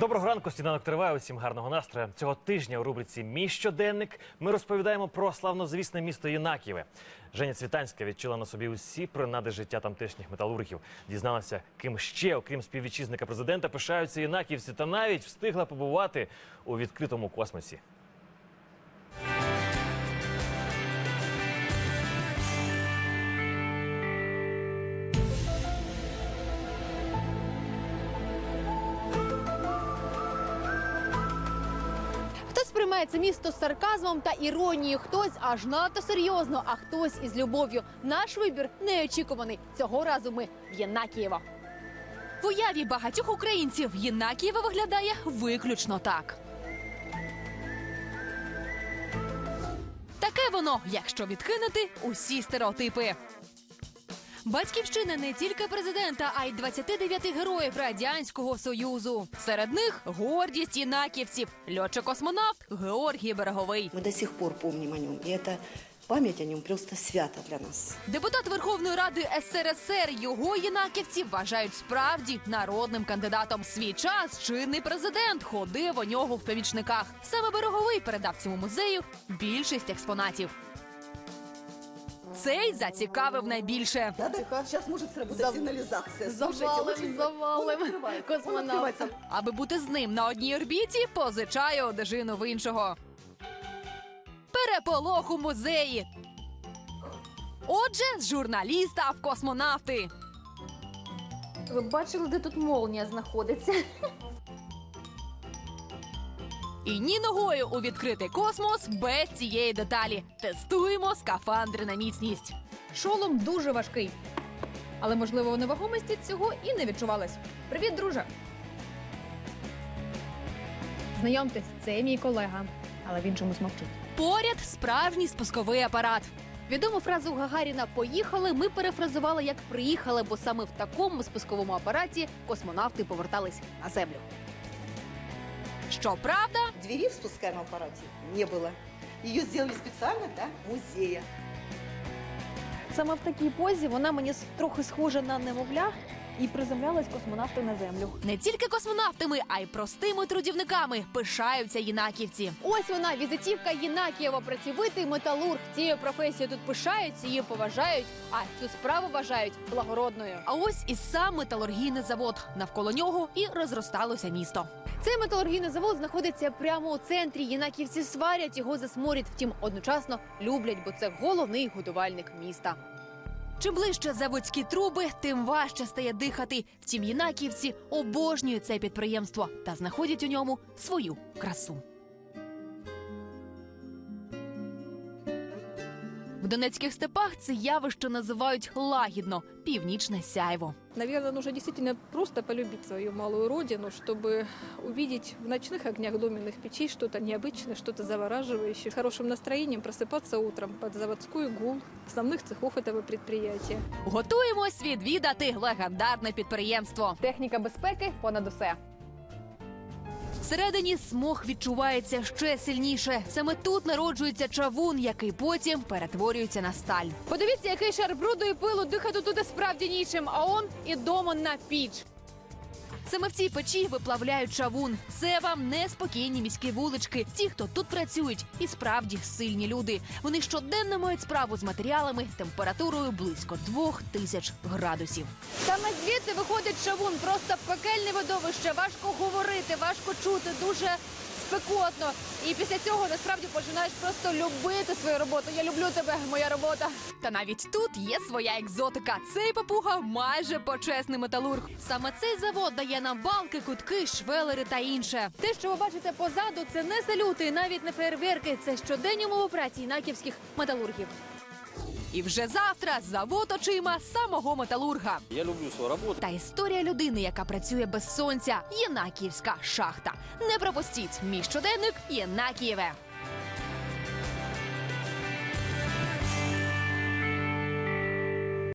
Доброго ранку, сніданок триває. Усім гарного настрою. Цього тижня у рубриці Мій щоденник ми розповідаємо про славнозвісне місто Єнаківе. Женя Цвітанська відчула на собі усі принади життя тамтешніх металургів. Дізналася, ким ще, окрім співвітчизника президента, пишаються єнаківці, та навіть встигла побувати у відкритому космосі. Сприймає місто з сарказмом та іронією, хтось аж надто серйозно, а хтось із любов'ю. Наш вибір неочікуваний. Цього разу ми в Єнакієво. В уяві багатьох українців Єнакієва виглядає виключно так. Таке воно, якщо відкинути усі стереотипи. Батьківщина не тільки президента, а й 29 героїв радянського союзу. Серед них гордість єнаківців, льотчик-космонавт Георгій Береговий. Мы до сих пор помним о нем. И эта память о нем просто свята для нас. Депутат Верховної Ради СРСР його єнаківці вважають справді народним кандидатом. Свій час чинний президент ходив у нього в помічниках. Саме береговий передав цьому музею більшість експонатів. Цей зацікавив найбільше. Сейчас может сработать сигнализация. Завалим, завалим космонавта. Аби бути з ним на одній орбіті, позичає одежину в іншого. Переполох у музеї. Отже, з журналіста в космонавти. Ви бачили, де тут молнія знаходиться? І ні ногою у відкритий космос без цієї деталі. Тестуємо скафандри на міцність. Шолом дуже важкий. Але, можливо, у невагомості цього і не відчувалось. Привіт, друже. Знайомтесь, це мій колега, але він чомусь мовчить. Поряд справжній спусковий апарат. Відому фразу Гагаріна Поїхали ми перефразували як приїхали, бо саме в такому спусковому апараті космонавти повертались на землю. Щоправда, Двери в спускаемом аппарате не было. Ее сделали специально для музея. Саме в такій позі вона мені с- трохи схожа на немовля і приземлялась космонавти на землю. не тільки космонавтами, а й простими трудівниками пишаються єнаківці. Ось вона, візитівка Єнакієва, працьовитий металург. Цією професією тут пишаються, її поважають, а цю справу вважають благородною. А ось і сам металургійний завод. Навколо нього і розросталося місто. Цей металургійний завод знаходиться прямо у центрі. Єнаківці сварять його за сморід, втім одночасно люблять, бо це головний годувальник міста. Чим ближче заводські труби, тим важче стає дихати. Втім, єнаківці обожнюють це підприємство та знаходять у ньому свою красу. В донецьких степах це явище називають лагідно північне сяйво. Наверное, нужно действительно просто полюбить свою малую родину, чтобы увидеть в ночных огнях доменных печей что-то необычное, что-то завораживающее. С хорошим настроением просыпаться утром под заводской гул основных цехов этого предприятия. Готуємось відвідати легендарне підприємство. Техніка безпеки понад усе. Всередині смог відчувається ще сильніше. Саме тут народжується чавун, який потім перетворюється на сталь. Подивіться, який шар бруду і пилу дихати туди справді нічим. А он і дома на піч. Саме в цій печі виплавляють чавун. Це вам не спокійні міські вулички. Ті, хто тут працюють, і справді сильні люди. Вони щоденно мають справу з матеріалами температурою близько двох тисяч градусів. Саме звідти виходить шавун, просто пекельне видовище. Важко говорити, важко чути, дуже спекотно. І після цього насправді починаєш просто любити свою роботу. Я люблю тебе, моя робота. Та навіть тут є своя екзотика. Цей папуга майже почесний металург. Саме цей завод дає нам балки, кутки, швелери та інше. Те, що ви бачите позаду, це не салюти, і навіть не фейерверки. Це щоденні умови праці інаківських металургів. І вже завтра завод очима самого металурга. Я люблю свою роботу. Та історія людини, яка працює без сонця, Єнакіївська шахта. Не пропустіть мій щоденник Єнакієве.